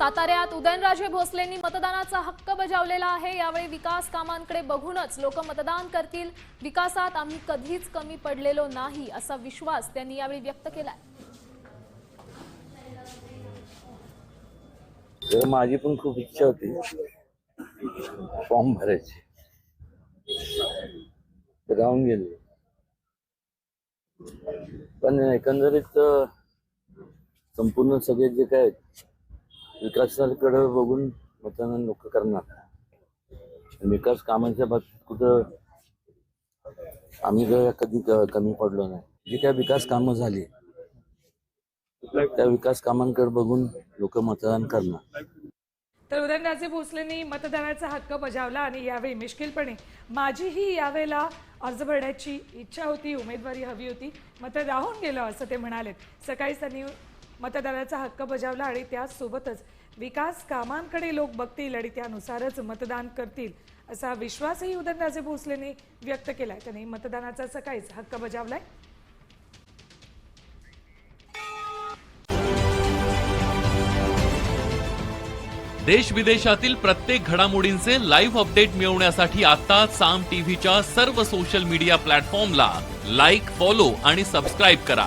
साताऱ्यात उदयनराजे भोसलेंनी मतदानाचा हक्क बजावलेला आहे. यावेळी विकास कामांकडे बघूनच लोक मतदान करतील. विकासात आम्ही कधीच कमी पडलेलो नाही असा विश्वास त्यांनी यावेळी व्यक्त केलाय. माझी पण खूप इच्छा होती. फॉर्म भरायची. राहून गेले. पण एकंदरीत संपूर्ण सगळे जे काय विकासाकडे बघून मतदान लोक करणार. विकास कामांच्या बाबतीत कुठं आम्ही जर कधी कमी पडलो नाही. जी काय विकास कामं झाली त्या विकास कामांकडे बघून लोक मतदान करणार. तर उदयनराजे भोसलेंनी मतदानाचा हक्क बजावला आणि यावेळी मिश्किलपणे माझीही यावेळेला अर्ज भरण्याची इच्छा होती उमेदवारी हवी होती. मात्र राहून गेलं असं ते म्हणाले सकाळीच त्यांनी मतदानाचा हक्क बजावला आणि त्याचसोबतच विकास कामांकडे लोक बघतील आणि त्यानुसारच मतदान करतील असा विश्वासही उदयनराजे भोसलेने व्यक्त केलाय. त्यांनी मतदानाचा सकाळीच हक्क बजावलाय. देश विदेशातील प्रत्येक घडामोडींचे लाईव्ह अपडेट मिळवण्यासाठी आता साम टीव्हीच्या सर्व सोशल मीडिया प्लॅटफॉर्मला लाईक फॉलो आणि सबस्क्राईब करा.